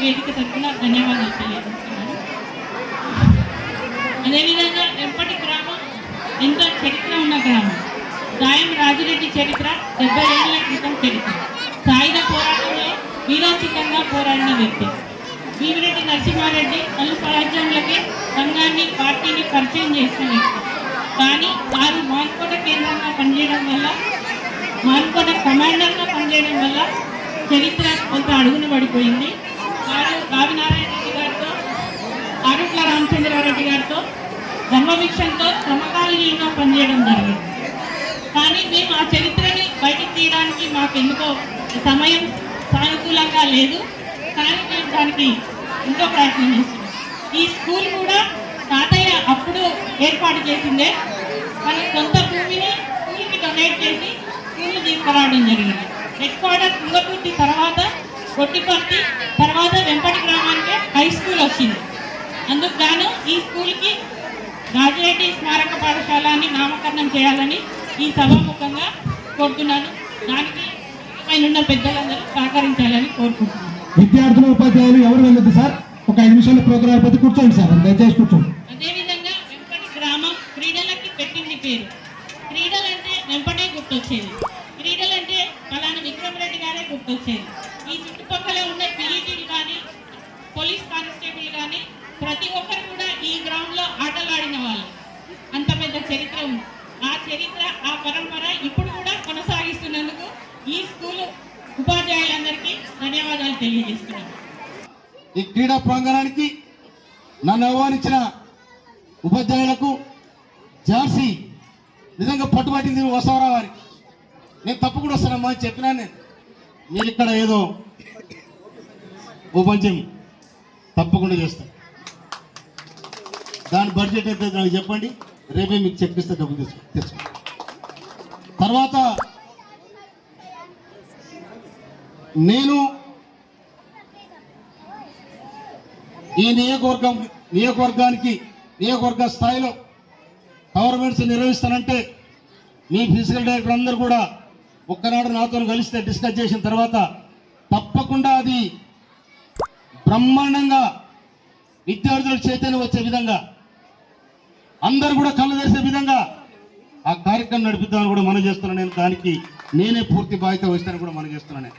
వేదిక తరఫున ధన్యవాదాలు తెలియజేస్తున్నాను. అదేవిధంగా ఎంపటి గ్రామం ఎంతో చరిత్ర ఉన్న గ్రామం? సాయం రాజిరెడ్డి చరిత్ర డెబ్బై ఏళ్ళ క్రితం చరిత్ర. సాయుధ పోరాటంలో వీరోచితంగా పోరాడిన వ్యక్తి. భీమిరెడ్డి నరసింహారెడ్డి పలు స్వరాజ్యములకే సంఘాన్ని పార్టీని పరిచయం చేసిన వ్యక్తి. కానీ వారు మాన్కోట కేంద్రంగా పనిచేయడం వల్ల మాన్కోట కమాండర్గా పనిచేయడం వల్ల చరిత్ర కొంత అడుగున పడిపోయింది. వారు రావినారాయణ రెడ్డి గారితో ఆరుట్ల రామచంద్రారెడ్డి గారితో ధర్మభిక్షంతో సమకాలీనంగా పనిచేయడం జరిగింది. కానీ మేము ఆ చరిత్రని బయటికి తీయడానికి మాకు ఎందుకో సమయం సానుకూలంగా లేదు. కానీ మేము దానికి ఎంతో ప్రయత్నం చేస్తున్నాం. ఈ స్కూల్ కూడా తాతయ్య అప్పుడు ఏర్పాటు చేసిందే. మన సొంత భూమిని స్కూల్కి డొనేట్ చేసి స్కూల్ తీసుకురావడం జరిగింది. క్వార్టర్ తుంగతుర్తి తర్వాత కొట్టిపర్తి తర్వాత వెంపటి గ్రామానికి హై స్కూల్ వచ్చింది. అందుకు గాను ఈ స్కూల్కి రాజిరెడ్డి స్మారక పాఠశాల అని నామకరణం చేయాలని ఈ సభాముఖంగా కోరుతున్నాను. దానికి పైన ఉన్న పెద్దలందరూ సహకరించాలని కోరుకుంటున్నాను. విద్యార్థులు ఉపాధ్యాయులు ఎవరు వెళ్ళొద్దు సార్? ఒక ఐదు నిమిషాల ప్రోగ్రాం అయిపోతే కూర్చోండి సార్ దయచేసి కూర్చోండి. అదేవిధంగా వెంపటి గ్రామం క్రీడలకి పెట్టింది పేరు. క్రీడలు అంటే వెంపటే గుర్తొచ్చేది. క్రీడలు అంటే పలానా ఈ చుట్టుపక్కల ఉన్న పీఈటీలు కానీ పోలీస్ కానిస్టేబుల్ కానీ ప్రతి ఒక్కరు కూడా ఈ గ్రౌండ్లో ఆటలు వాళ్ళు. అంత పెద్ద చరిత్ర ఉంది. ఆ చరిత్ర ఆ పరంపర ఇప్పుడు కూడా కొనసాగిస్తున్నందుకు ఈ స్కూల్ ఉపాధ్యాయులందరికీ ధన్యవాదాలు తెలియజేస్తున్నాను. ఈ క్రీడా ప్రాంగణానికి నన్ను ఆహ్వానించిన ఉపాధ్యాయులకు జార్సీ నిజంగా పట్టుబట్టింది వసవరావు వారికి. నేను తప్పకుండా వస్తానమ్మా అని చెప్పినా నేను. మీరు ఇక్కడ ఏదో ఉపంచం తప్పకుండా చేస్తాను దాని బడ్జెట్ అయితే నాకు చెప్పండి. రేపే మీకు చెక్ ఇస్తే డబ్బులు తెచ్చుకో తర్వాత నేను ఈ నియోజకవర్గం నియోజకవర్గానికి నియోజకవర్గ స్థాయిలో గవర్నమెంట్స్ నిర్వహిస్తానంటే మీ ఫిజికల్ డైరెక్టర్ అందరూ కూడా ఒక్కనాడు నాతో కలిస్తే డిస్కస్ చేసిన తర్వాత తప్పకుండా అది బ్రహ్మాండంగా విద్యార్థుల చైతన్యం వచ్చే విధంగా అందరు కూడా కళ్ళు తెరిసే విధంగా ఆ కార్యక్రమం నడిపిద్దామని కూడా మనం చేస్తున్నాను నేను దానికి నేనే పూర్తి బాధ్యత వహిస్తానని కూడా మనం చేస్తున్నాను నేను.